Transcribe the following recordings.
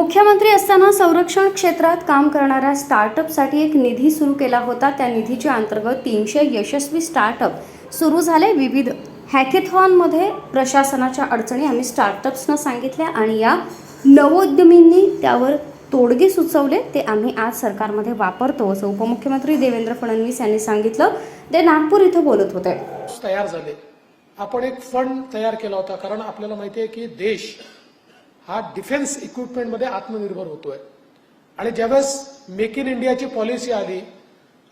मुख्यमंत्री असताना संरक्षण क्षेत्रात काम करणाऱ्या स्टार्टअपसाठी एक निधी सुरू केला होता. त्या निधीच्या अंतर्गत तीनशे यशस्वी स्टार्टअप सुरू झाले. विविध हॅकेथॉनमध्ये प्रशासनाच्या अडचणी आम्ही स्टार्टअप्सना सांगितल्या आणि या नवोद्यमींनी त्यावर तोडगे सुचवले. ते आम्ही आज सरकारमध्ये वापरतो असं उपमुख्यमंत्री देवेंद्र फडणवीस यांनी सांगितलं. ते नागपूर इथं बोलत होते. तयार झाले. आपण एक फंड तयार केला होता. कारण आपल्याला माहिती आहे की देश हा डिफेन्स इक्विपमेंटमध्ये आत्मनिर्भर होतोय. आणि ज्यावेळेस मेक इन इंडियाची पॉलिसी आली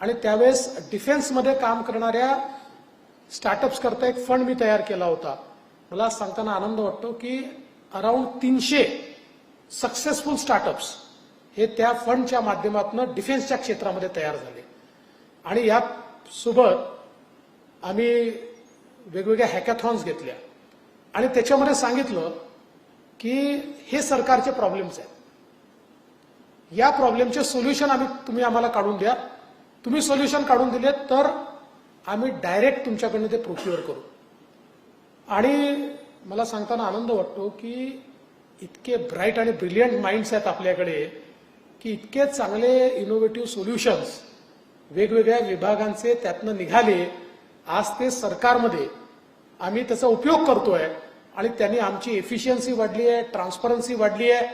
आणि त्यावेळेस डिफेन्समध्ये काम करणाऱ्या स्टार्टअप्स करता एक फंड मी तयार केला होता. मला सांगताना आनंद वाटतो की अराउंड तीनशे सक्सेसफुल स्टार्टअप्स हे त्या फंडच्या माध्यमातून डिफेन्सच्या क्षेत्रामध्ये तयार झाले. आणि या सोबत आम्ही वेगवेगळ्या हॅकॅथॉन्स घेतल्या. आणि त्याच्यामध्ये सांगितलं की हे सरकारचे प्रॉब्लेम्स आहेत. या प्रॉब्लेमचे सोल्युशन आम्ही तुम्ही आम्हाला काढून द्या. तुम्ही सोल्युशन काढून दिले तर आम्ही डायरेक्ट तुमच्याकडनं ते प्रोक्युअर करू. आणि मला सांगताना आनंद वाटतो की इतके ब्राईट आणि ब्रिलियंट माइंड्स आहेत आपल्याकडे की इतके चांगले इनोव्हेटिव्ह सोल्युशन्स वेगवेगळ्या विभागांचे त्यातनं निघाले. आज ते सरकारमध्ये आम्ही त्याचा उपयोग करतोय. आणि त्यांनी आमची एफिशियन्सी वाढली आहे ट्रान्सपरन्सी वाढली आहे.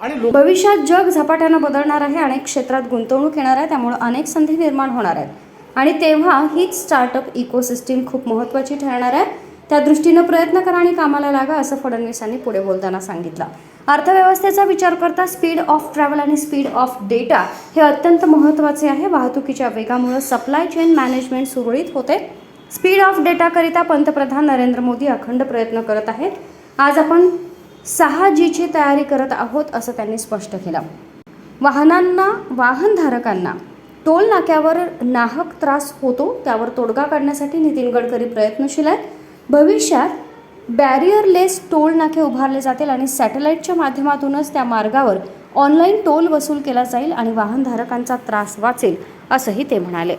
आणि भविष्यात जग झपाट्यानं बदलणार आहे अनेक क्षेत्रात गुंतवणूक येणार आहे त्यामुळे अनेक संधी निर्माण होणार आहेत. आणि तेव्हा हीच स्टार्टअप इकोसिस्टीम खूप महत्त्वाची ठरणार आहे. त्या दृष्टीनं प्रयत्न करा आणि कामाला लागा असं फडणवीसांनी पुढे बोलताना सांगितलं. अर्थव्यवस्थेचा विचार करता स्पीड ऑफ ट्रॅव्हल आणि स्पीड ऑफ डेटा हे अत्यंत महत्त्वाचे आहे. वाहतुकीच्या वेगामुळे सप्लाय चेन मॅनेजमेंट सुरळीत होते. स्पीड ऑफ डेटाकरिता पंतप्रधान नरेंद्र मोदी अखंड प्रयत्न करत आहेत. आज आपण सहा जीची तयारी करत आहोत असं त्यांनी स्पष्ट केलं. वाहनांना वाहनधारकांना टोल नाक्यावर नाहक त्रास होतो त्यावर तोडगा काढण्यासाठी नितीन गडकरी प्रयत्नशील आहेत. भविष्यात बॅरियरलेस टोल नाके उभारले जातील आणि सॅटेलाईटच्या माध्यमातूनच त्या मार्गावर ऑनलाईन टोल वसूल केला जाईल आणि वाहनधारकांचा त्रास वाचेल असंही ते म्हणाले.